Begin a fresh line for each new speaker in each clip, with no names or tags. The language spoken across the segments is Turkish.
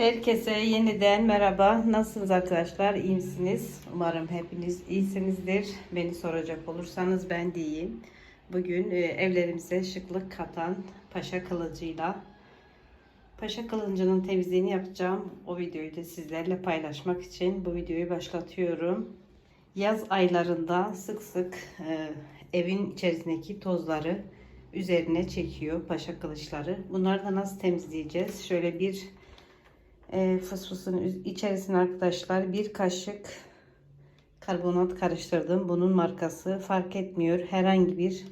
Herkese yeniden merhaba. Nasılsınız arkadaşlar? İyi misiniz? Umarım hepiniz iyisinizdir. Beni soracak olursanız ben de iyiyim. Bugün e, evlerimize şıklık katan paşa kılıcıyla paşa kılıncının temizliğini yapacağım. O videoyu da sizlerle paylaşmak için bu videoyu başlatıyorum. Yaz aylarında sık sık e, evin içerisindeki tozları üzerine çekiyor paşa kılıçları. Bunları da nasıl temizleyeceğiz? Şöyle bir e, fısfısın içerisine arkadaşlar bir kaşık karbonat karıştırdım. Bunun markası fark etmiyor. Herhangi bir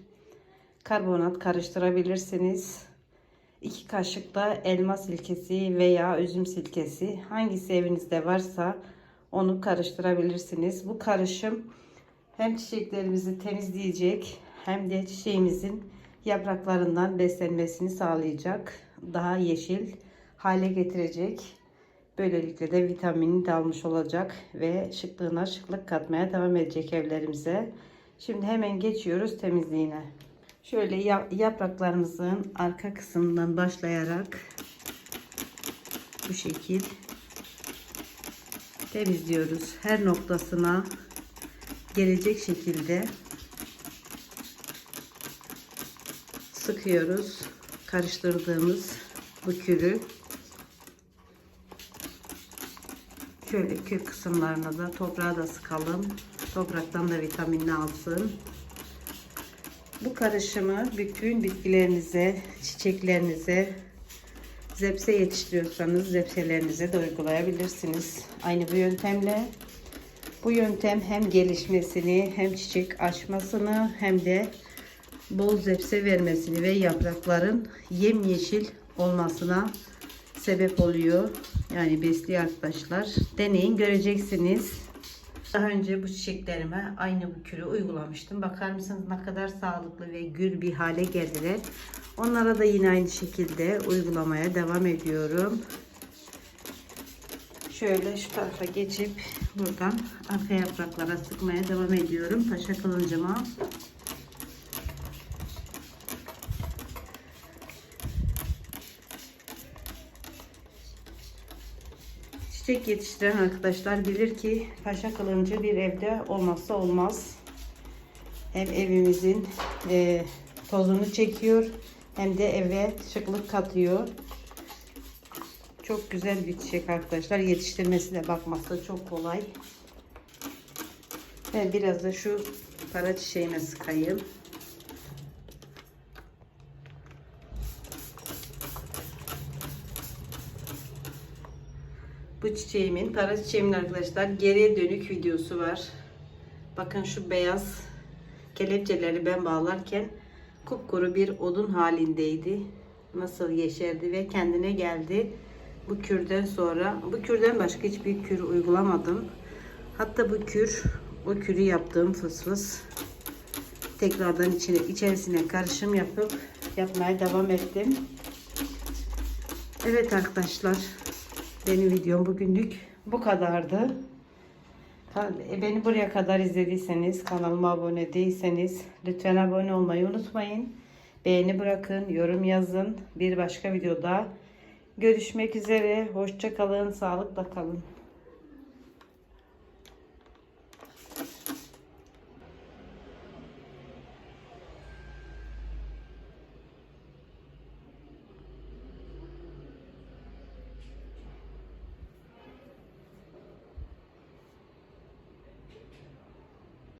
karbonat karıştırabilirsiniz. 2 kaşık da elma silkesi veya üzüm silkesi hangisi evinizde varsa onu karıştırabilirsiniz. Bu karışım hem çiçeklerimizi temizleyecek hem de çiçeğimizin yapraklarından beslenmesini sağlayacak. Daha yeşil hale getirecek. Böylelikle de vitamini de almış olacak ve şıklığına şıklık katmaya devam edecek evlerimize. Şimdi hemen geçiyoruz temizliğine. Şöyle ya- yapraklarımızın arka kısmından başlayarak bu şekil temizliyoruz. Her noktasına gelecek şekilde sıkıyoruz. Karıştırdığımız bu kürü şöyle kür kısımlarına da toprağa da sıkalım. Topraktan da vitaminini alsın. Bu karışımı bütün bitkilerinize, çiçeklerinize, zepse yetiştiriyorsanız zepselerinize de uygulayabilirsiniz. Aynı bu yöntemle. Bu yöntem hem gelişmesini hem çiçek açmasını hem de bol zepse vermesini ve yaprakların yemyeşil olmasına sebep oluyor. Yani besliyor arkadaşlar. Deneyin göreceksiniz. Daha önce bu çiçeklerime aynı bu kürü uygulamıştım. Bakar mısınız ne kadar sağlıklı ve gür bir hale geldiler. Onlara da yine aynı şekilde uygulamaya devam ediyorum. Şöyle şu tarafa geçip buradan arka yapraklara sıkmaya devam ediyorum. Paşa kılıncıma. Çiçek yetiştiren arkadaşlar bilir ki paşa kılıncı bir evde olmazsa olmaz. Hem evimizin e, tozunu çekiyor hem de eve şıklık katıyor. Çok güzel bir çiçek arkadaşlar. Yetiştirmesi de bakması çok kolay. Ben biraz da şu para çiçeğime sıkayım. Bu çiçeğimin, para çiçeğimin arkadaşlar geriye dönük videosu var. Bakın şu beyaz kelepçeleri ben bağlarken kupkuru bir odun halindeydi. Nasıl yeşerdi ve kendine geldi. Bu kürden sonra, bu kürden başka hiçbir kür uygulamadım. Hatta bu kür, o kürü yaptığım fıs fıs tekrardan içine, içerisine karışım yapıp yapmaya devam ettim. Evet arkadaşlar benim videom bugünlük bu kadardı. E, Beni buraya kadar izlediyseniz, kanalıma abone değilseniz lütfen abone olmayı unutmayın. Beğeni bırakın, yorum yazın. Bir başka videoda görüşmek üzere. Hoşça kalın, sağlıkla kalın.